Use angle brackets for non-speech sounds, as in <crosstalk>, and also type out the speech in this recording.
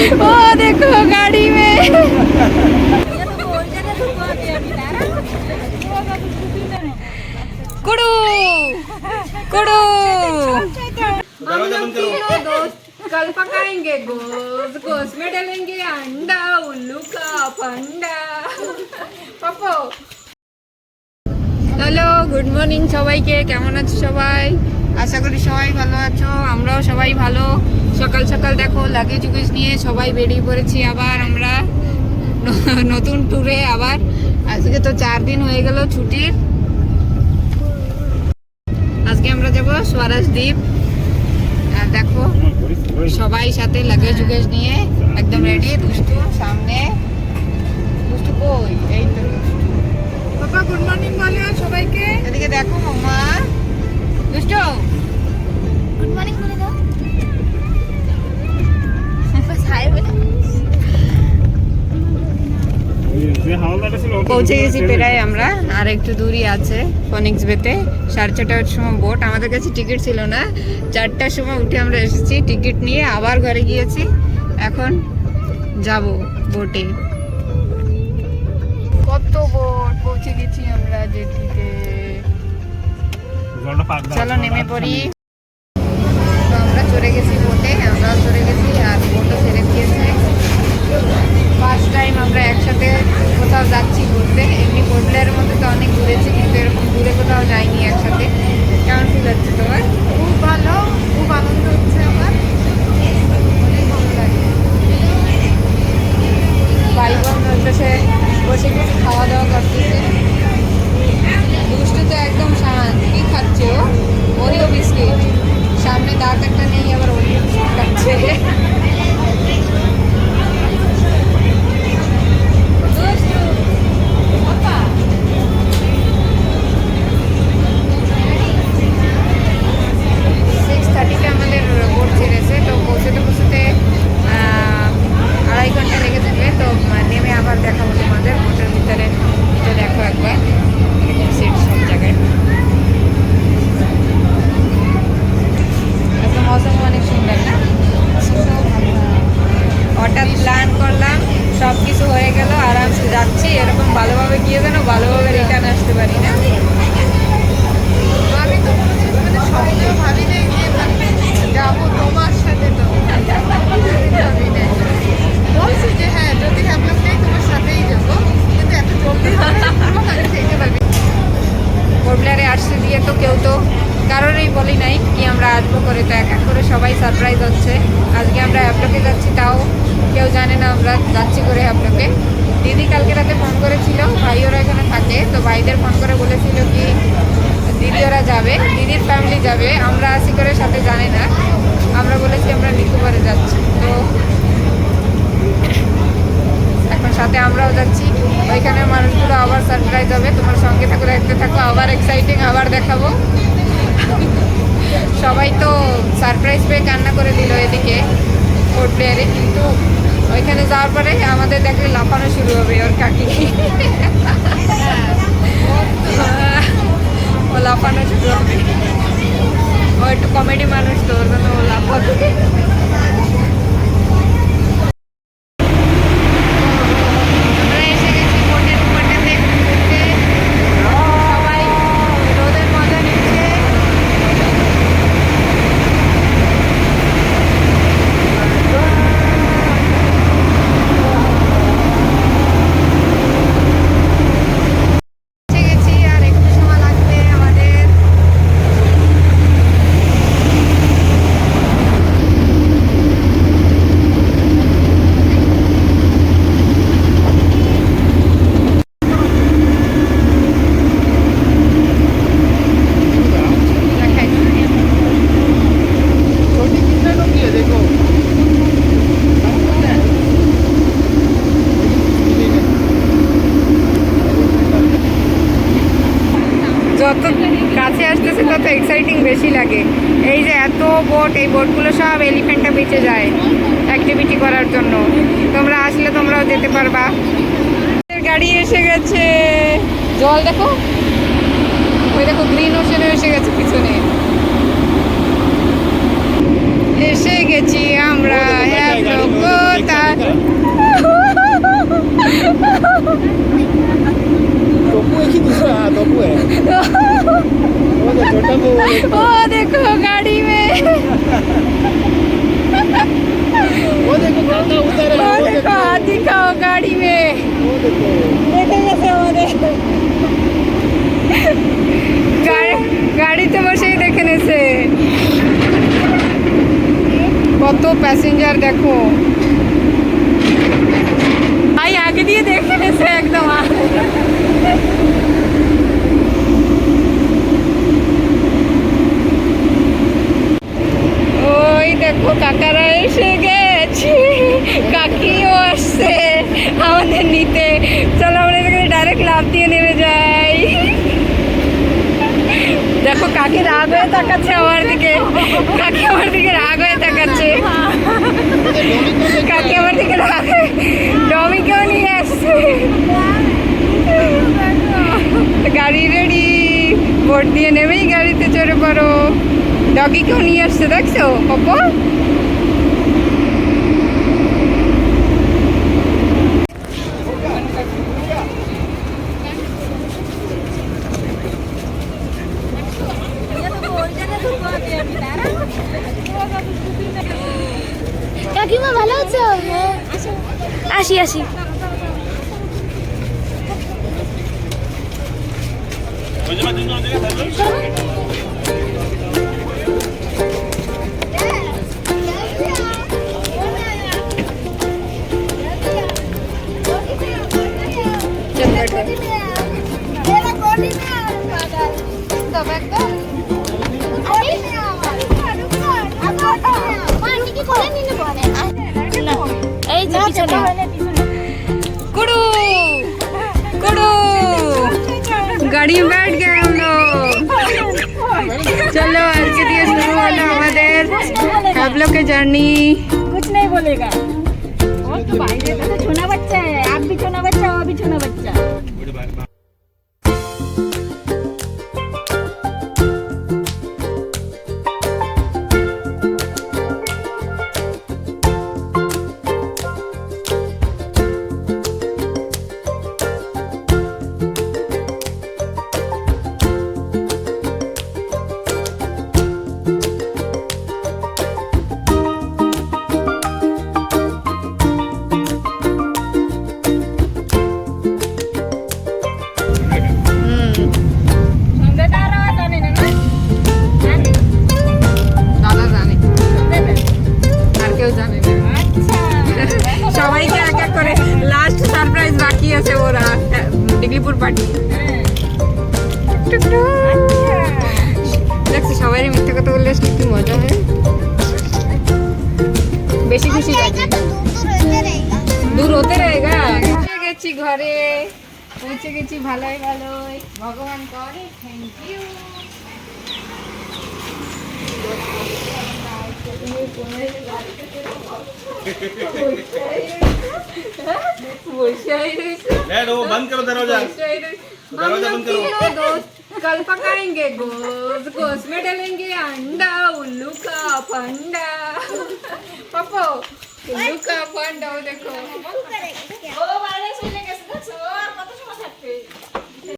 ओ <laughs> देखो गाड़ी में कुड़ू कुड़ू हम लोग तीनों दोस्त कल पकाएंगे गोश्त गोश्त में डालेंगे अंडा उल्लू का पंडा পাপো হ্যালো গুড মর্নিং সবাইকে কেমন আছো সবাই আশা করি সবাই ভালো আছো আমরাও সবাই ভালো সকাল সকাল দেখো লাগেজ উগেজ নিয়ে সবাই বেরিয়ে পড়েছি আবার আমরা নতুন ট্যুরে আবার। আজকে তো চার দিন হয়ে গেল ছুটির। আজকে আমরা যাব স্বরাজ দ্বীপ আর দেখো, সবাই সাথে লাগেজ উগেজ নিয়ে একদম রেডি দুষ্টু, সামনে। পৌঁছে গেছি প্রায় আমরা আর একটু দূরই আছে ফনিক্স বেতে সাড়ে ছটার সময় বোট আমাদের কাছে টিকিট ছিল না। চারটার সময় উঠে আমরা এসেছি টিকিট নিয়ে আবার ঘরে গিয়েছি এখন যাব বোটে কত বোট পৌঁছে গেছি আমরা জেটিতে চলো নেমে পড়ি। আমরা যাচ্ছি করে আপনাকে। দিদি কালকে রাতে ফোন করেছিল ভাই ওরা এখানে থাকে, তো ভাইদের ফোন করে বলেছিল কি দিদি ওরা যাবে, দিদির ফ্যামিলি যাবে, আমরা আসি করে সাথে জানে না। আমরা বলেছি আমরা নিকোবরে যাচ্ছি। তো এখন সাথে আমরাও যাচ্ছি। ওইখানের মানুষগুলো আবার সারপ্রাইজ হবে। তোমার সঙ্গে থাকো, দেখতে থাকো, আবার এক্সাইটিং আবার দেখাবো। সবাই তো সারপ্রাইজ পেয়ে কান্না করে দিল এদিকে পোর্ট প্লেয়ারে কিন্তু ওইখানে যাওয়ার পরে আমাদের দেখলে লাফানো শুরু হবে ওর কাকি। থেকে এই যে এত বোট এই বোটগুলো সব এলিফেন্টা বেঁচে যায় অ্যাক্টিভিটি করার জন্য। তোমরা আসলে তোমরাও যেতে পারবা। গাড়ি এসে গেছে। জল দেখো। ওই দেখো গ্রিন ওশনে এসে গেছে পিছনে। এসে গেছি আমরা। কোথায় देखो गाड़ी में वो देखो काका उधर है ओ वो देखो हाथी का वो गाड़ी में वो देखो দেখে গেছে আমাদের গাড়ি- গাড়িতে বসেই দেখে নেছে কত প্যাসেঞ্জার দেখো লাভ দিয়ে নেমে যাই। দেখো, কাকি রাগ হয়ে তাকাচ্ছে আমার দিকে। কাকি আমার দিকে রাগ হয়ে তাকাচ্ছে। কাকি আমার দিকে রাগ হয়ে ডমিকেও নিয়ে আসছে। গাড়ি রেডি ভোট দিয়ে নেমেই গাড়িতে চড়ে পড়ো। ডগিকেও নিয়ে আসছে, দেখছ? পপো কাকিমা ভালো আছো আসি আসি এই পিছনে कुड़ू कुड़ू গাড়ি में बैठ गए हम लोग चलो আজকে দিয়ে শুরু হলো আমাদের হ্যাবলকের জার্নি कुछ नहीं बोलेगा वो तो भाई আছে ওরা ডিগলিপুর পার্টি। দেখছি সবাই মিথ্যা কথা বললে কি মজা হয়? বেশি খুশি লাগে দূর হতে রয়েগা পৌঁছে গেছি ঘরে। পৌঁছে গেছি ভালোই ভালোই। ভগবান করে থ্যাংক ইউ बंद करो दरवाज़ा। दरवाज़ा बंद करो। कल पकाएँगे गोश्त गोश्त में डालेंगे अंडा उल्लू का पंडा। पप्पो उल्लू का पंडा देखो। वो वाले सुनने के साथ सो आप पता चला सकते